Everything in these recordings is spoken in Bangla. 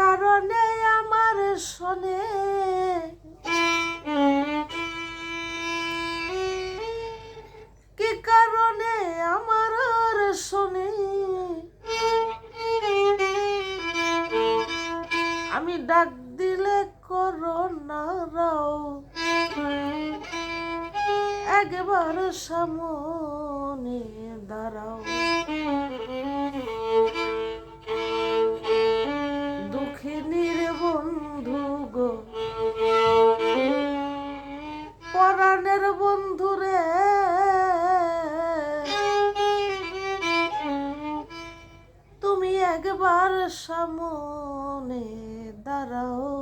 কারণে আমার শোনে। কি কারণে আমার শোনে? আমি ডাক দিলে করোনা একবার সামনে দাঁড়াও। পরাণের বন্ধুরে তুমি একবার সামনে দাঁড়াও।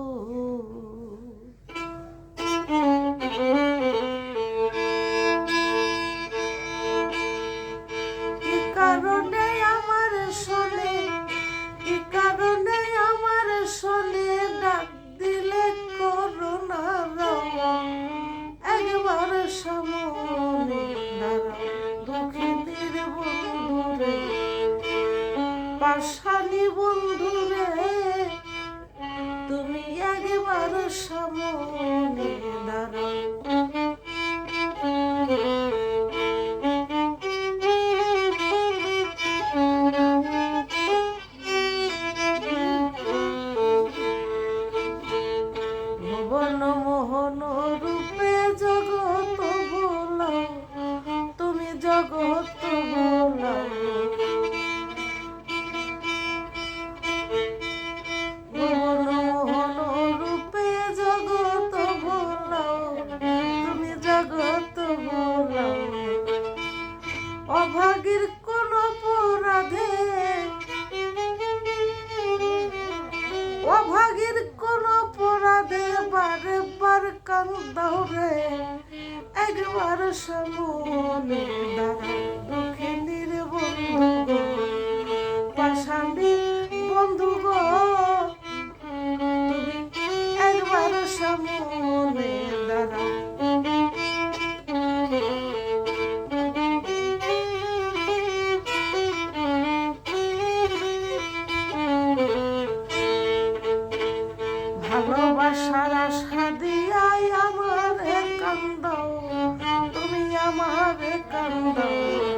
পাশানি বন্ধুরে তুমি একবার সামনে বার কান্দাও রে একবার দুঃখিনীর বন্ধু গো একবার সামনে ভালোবাসার দিয়াই আমার কান্দ তুমি আমার কান্দাও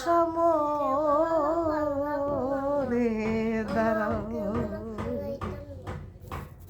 সম